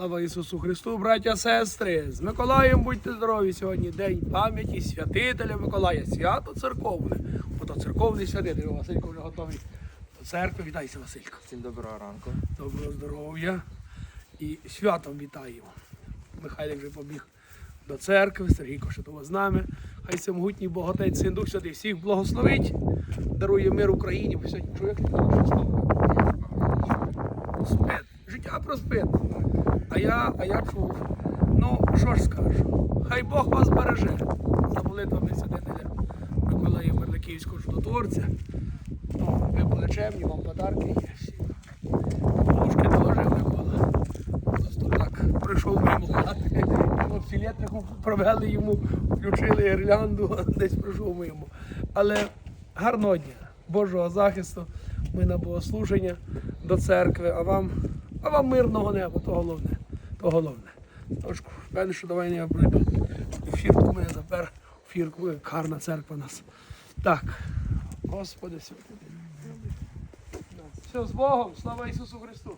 Слава Ісусу Христу, браття, сестри! З Миколаєм будьте здорові сьогодні день пам'яті святителя Миколая. Свято церковне. Ото церковний святитель. Василько вже готовий до церкви. Вітайся, Василько. Всім доброго ранку. Доброго здоров'я. І святом вітаємо. Михайлик вже побіг до церкви, Сергійко ще того з нами. Хай всемогутній Боготець, Син Дух Святий всіх благословить, дарує мир Україні. Бо сьогодні чоловік слово. Життя проспит. А я, а я чув. Ну, що ж скажу? Хай Бог вас береже за молитвами святителя Миколая Мерликівського чудотворця. Ну, ви були чемні, вам подарки є. Пушки доложив Микола. Просто так прийшов мимо хати. Філетнику провели йому, включили гірлянду, десь прийшов мимо. Але гарного дня, Божого захисту. Ми на богослуження до церкви, а вам, а вам мирного неба, то головне. То головне. Тож, певне, що давай не прийду. У фіртку мене запер. У карна церква нас. Так, Господи святий. Все, з Богом, слава Ісусу Христу.